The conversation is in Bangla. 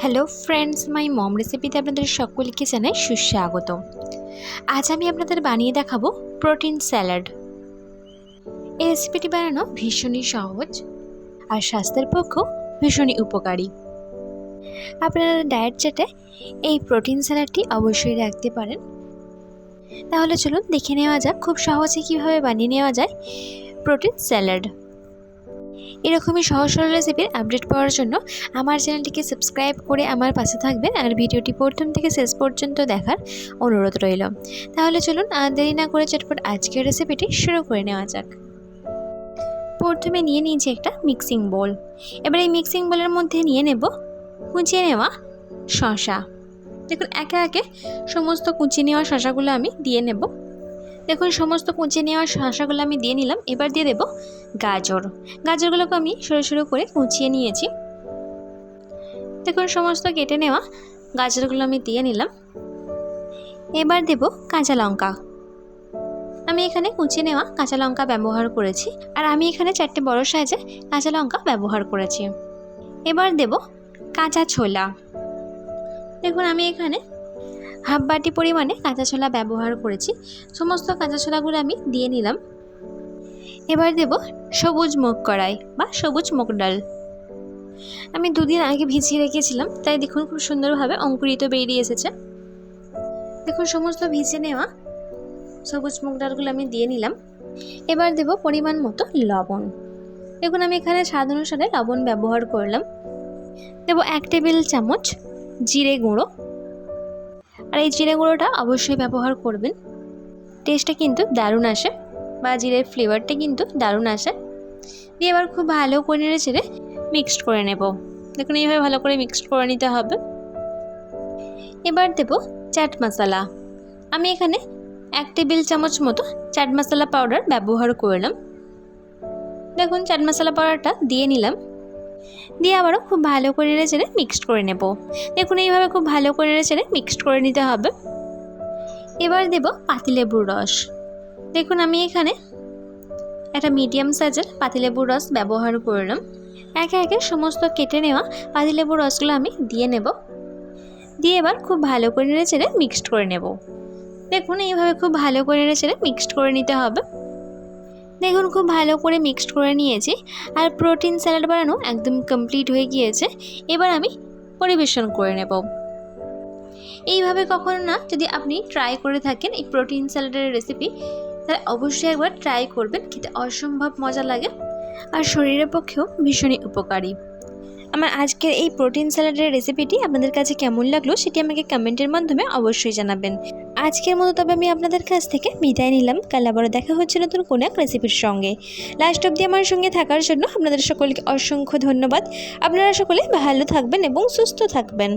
হ্যালো ফ্রেন্ডস মাই মম রেসিপিতে আপনাদের সকলকে জানাই সুস্বাগত আজ আমি আপনাদের বানিয়ে দেখাবো প্রোটিন স্যালাড এই রেসিপিটি বানানো ভীষণই সহজ আর স্বাস্থ্যের পক্ষেও ভীষণই উপকারী। আপনারা ডায়েট চাটে এই প্রোটিন স্যালাডটি অবশ্যই রাখতে পারেন। তাহলে চলুন দেখে নেওয়া যাক খুব সহজে কীভাবে বানিয়ে নেওয়া যায় প্রোটিন স্যালাড এরকমই সহজ সরল রেসিপির আপডেট পাওয়ার জন্য আমার চ্যানেলটিকে সাবস্ক্রাইব করে আমার পাশে থাকবেন আর ভিডিওটি প্রথম থেকে শেষ পর্যন্ত দেখার অনুরোধ রইল। তাহলে চলুন আর দেরি না করে চটপট আজকের রেসিপিটি শুরু করে নেওয়া যাক। প্রথমে নিয়ে নিয়েছি একটা মিক্সিং বোল এবার এই মিক্সিং বোলের মধ্যে নিয়ে নেব কুচিয়ে নেওয়া শশা দেখুন, একে একে সমস্ত কুচিয়ে নেওয়া শশাগুলো আমি দিয়ে নেব। দেখুন, সমস্ত কুচিয়ে নেওয়া শশাগুলো আমি দিয়ে নিলাম। এবার দিয়ে দেব গাজর। গাজরগুলোকে আমি সরু সরু করে কুচিয়ে নিয়েছি। দেখুন, সমস্ত কেটে নেওয়া গাজরগুলো আমি দিয়ে নিলাম। এবার দেব কাঁচা লঙ্কা। আমি এখানে কুচিয়ে নেওয়া কাঁচা লঙ্কা ব্যবহার করেছি। আর আমি এখানে চারটে বড় সাইজে কাঁচা লঙ্কা ব্যবহার করেছি। এবার দেব কাঁচা ছোলা। দেখুন, আমি এখানে হাফ বাটি পরিমাণে কাঁচা ছোলা ব্যবহার করেছি। সমস্ত কাঁচা ছোলাগুলো আমি দিয়ে নিলাম। এবার দেব সবুজ মুগ কড়াই বা সবুজ মুগ ডাল। আমি দুদিন আগে ভিজিয়ে রেখেছিলাম, তাই দেখুন খুব সুন্দরভাবে অঙ্কুরিত বেরিয়ে এসেছে। দেখুন, সমস্ত ভিজে নেওয়া সবুজ মুগ ডালগুলো আমি দিয়ে নিলাম। এবার দেব পরিমাণ মতো লবণ। দেখুন, আমি এখানে স্বাদ অনুসারে লবণ ব্যবহার করলাম। দেব এক টেবিল চামচ জিরে গুঁড়ো। আর এই জিরে গুঁড়োটা অবশ্যই ব্যবহার করবেন। টেস্টটা কিন্তু দারুণ আসে বা জিরের ফ্লেভারটা কিন্তু দারুণ আসে। দিয়ে এবার খুব ভালো করে নেড়ে চেড়ে মিক্সড করে নেব। দেখুন, এইভাবে ভালো করে মিক্সড করে নিতে হবে। এবার দেব চাট মশলা। আমি এখানে এক টেবিল চামচ মতো চাট মশলা পাউডার ব্যবহার করলাম। দেখুন, চাট মশলা পাউডারটা দিয়ে নিলাম। দিয়ে আবারও খুব ভালো করে নেড়ে মিক্সড করে নেব। দেখুন এইভাবে খুব ভালো করে নেড়ে মিক্সড করে নিতে হবে। এবার দেব পাতিলেবুর রস। দেখুন আমি এখানে একটা মিডিয়াম সাইজের পাতিলেবুর রস ব্যবহার করলাম। একে একে সমস্ত কেটে নেওয়া পাতিলেবুর রসগুলো আমি দিয়ে নেব। দিয়ে এবার খুব ভালো করে নেড়ে মিক্সড করে নেব। দেখুন এইভাবে খুব ভালো করে নেড়ে মিক্সড করে নিতে হবে। দেখুন, খুব ভালো করে মিক্সড করে নিয়েছি। আর প্রোটিন স্যালাড বানানো একদম কমপ্লিট হয়ে গিয়েছে। এবার আমি পরিবেশন করে নেব। এইভাবে কখনো না, যদি আপনি ট্রাই করে থাকেন এই প্রোটিন স্যালাডের রেসিপি তাহলে অবশ্যই একবার ট্রাই করবেন। খেতে অসম্ভব মজা লাগে আর শরীরের পক্ষেও ভীষণই উপকারী। আমার আজকের এই প্রোটিন স্যালাডের রেসিপিটি আপনাদের কাছে কেমন লাগল, সেটি আমাকে কমেন্টের মাধ্যমে অবশ্যই জানাবেন। আজকের মতো তবে আমি আপনাদের কাছ থেকে বিদায় নিলাম। কাল আবারও দেখা হচ্ছে নতুন কোনো এক রেসিপির সঙ্গে। লাস্ট অব্দি আমার সঙ্গে থাকার জন্য আপনাদের সকলকে অসংখ্য ধন্যবাদ। আপনারা সকলে ভালো থাকবেন এবং সুস্থ থাকবেন।